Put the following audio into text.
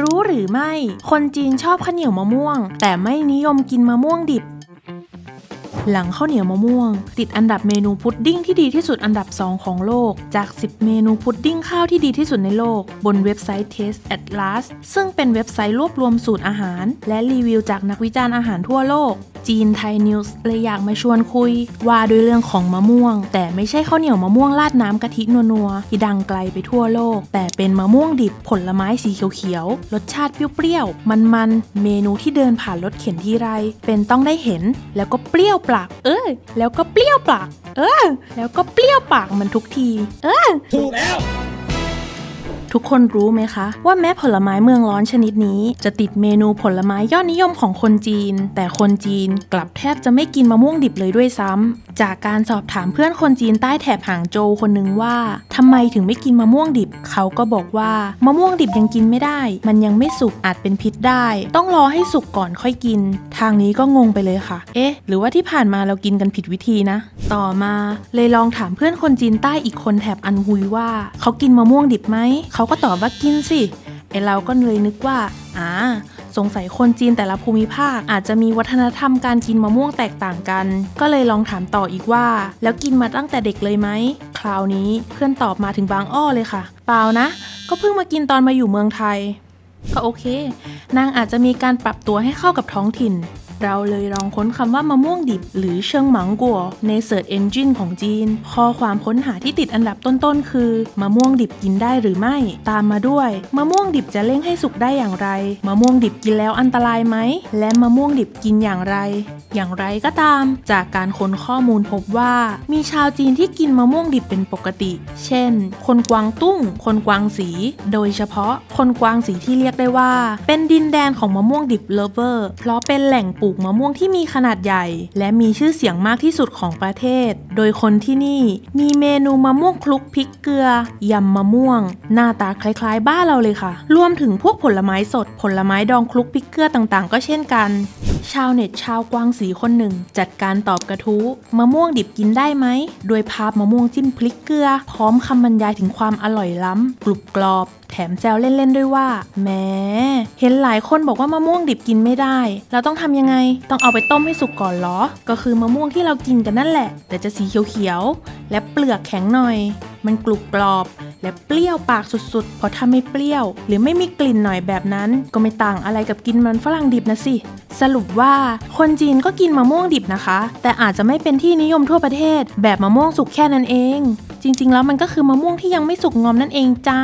รู้หรือไม่ คนจีนชอบข้าวเหนียวมะม่วง แต่ไม่นิยมกินมะม่วงดิบ หลังข้าวเหนียวมะม่วง ติดอันดับเมนูพุดดิ้งที่ดีที่สุดอันดับ 2 ของโลก จาก 10 เมนูพุดดิ้งข้าวที่ดีที่สุดในโลก บนเว็บไซต์ Taste Atlas ซึ่งเป็นเว็บไซต์รวบรวมสูตรอาหาร และรีวิวจากนักวิจารณ์อาหารทั่วโลก จีนไทยนิวส์เลยอยากมาชวนคุย ว่าด้วยเรื่องของมะม่วง แต่ไม่ใช่ข้าวเหนียวมะม่วงราดน้ำกะทินัวๆที่ดังไกลไปทั่วโลก แต่เป็นมะม่วงดิบผลไม้สีเขียวๆรสชาติเปรี้ยวๆมันๆเมนูที่เดินผ่านรถเข็นทีไร เป็นต้องได้เห็น แล้วก็เปรี้ยวปาก เออแล้วก็เปรี้ยวปาก เออ แล้วก็เปรี้ยวปากมันทุกที เออ ถูกแล้ว ทุกคนรู้ไหมคะ ว่าแม้ผลไม้เมืองร้อนชนิดนี้ จะติดเมนูผลไม้ยอดนิยมของคนจีน แต่คนจีนกลับแทบจะไม่กินมะม่วงดิบเลยด้วยซ้ำจากการสอบถามเพื่อนคนจีนใต้แถบหางโจวคนหนึ่งว่าทำไมถึงไม่กินมะม่วงดิบ เขาก็บอกว่ามะม่วงดิบยังกินไม่ได้ มันยังไม่สุกอาจเป็นพิษได้ ต้องรอให้สุกก่อนค่อยกิน ทางนี้ก็งงไปเลยค่ะ เอ๊ะ หรือว่าที่ผ่านมาเรากินกันผิดวิธีนะ ต่อมาเลยลองถามเพื่อนคนจีนใต้อีกคนแถบอันฮุยว่า เขากินมะม่วงดิบไหม เขาก็ตอบว่ากินสิไอเราก็เลยนึกว่า อ่า สงสัยคนจีนแต่ละภูมิภาคอาจจะมีวัฒนธรรมการกินมะม่วงแตกต่างกัน ก็เลยลองถามต่ออีกว่า แล้วกินมาตั้งแต่เด็กเลยไหม คราวนี้เพื่อนตอบมาถึงบางอ้อเลยค่ะ เปล่านะ ก็เพิ่งมากินตอนมาอยู่เมืองไทย ก็โอเค นางอาจจะมีการปรับตัวให้เข้ากับท้องถิ่น เราเลยลองค้นคำว่ามะม่วงดิบ หรือเชิงหมังกัวใน Search Engine ของจีน ข้อความค้นหาที่ติดอันดับต้นๆ คือ มะม่วงดิบกินได้หรือไม่ ตามมาด้วย มะม่วงดิบจะเร่งให้สุกได้อย่างไร มะม่วงดิบกินแล้วอันตรายไหม และมะม่วงดิบกินอย่างไร อย่างไรก็ตาม จากการค้นข้อมูลพบว่า มีชาวจีนที่กินมะม่วงดิบเป็นปกติ เช่น คนกวางตุ้ง คนกวางสี โดยเฉพาะคนกวางสีที่เรียกได้ว่า เป็นดินแดนของมะม่วงดิบเลเวอร์ เพราะเป็นแหล่งปลูกมะม่วงที่มีขนาดใหญ่ และมีชื่อเสียงมากที่สุดของประเทศ โดยคนที่นี่มีเมนูมะม่วงคลุกพริกเกลือยำมะม่วง หน้าตาคล้ายๆ บ้านเราเลยค่ะ รวมถึงพวกผลไม้สด ผลไม้ดองคลุกพริกเกลือต่างๆ ก็เช่นกัน ชาวเน็ตชาวกวางสีคนหนึ่ง จัดการตอบกระทู้มะม่วงดิบกินได้ไหม โดยภาพมะม่วงจิ้มพริกเกลือ พร้อมคำบรรยายถึงความอร่อยล้ำกรุบกรอบ แถมแซวเล่นๆด้วยว่าแหมเห็นหลายคนบอกว่ามะม่วงดิบกินไม่ได้ เราต้องทำยังไง ต้องเอาไปต้มให้สุกก่อนเหรอ ก็คือมะม่วงที่เรากินกันนั่นแหละ แต่จะสีเขียวๆ และเปลือกแข็งหน่อย มันกรุบกรอบ และเปรี้ยวปากสุดๆ เพราะถ้าไม่เปรี้ยว หรือไม่มีกลิ่นหน่อยแบบนั้น ก็ไม่ต่างอะไรกับกินมันฝรั่งดิบนะสิ สรุปว่าคนจีนก็กินมะม่วงดิบนะคะ แต่อาจจะไม่เป็นที่นิยมทั่วประเทศ แบบมะม่วงสุกแค่นั้นเอง จริงๆ แล้วมันก็คือมะม่วงที่ยังไม่สุกงอมนั่นเองจ้า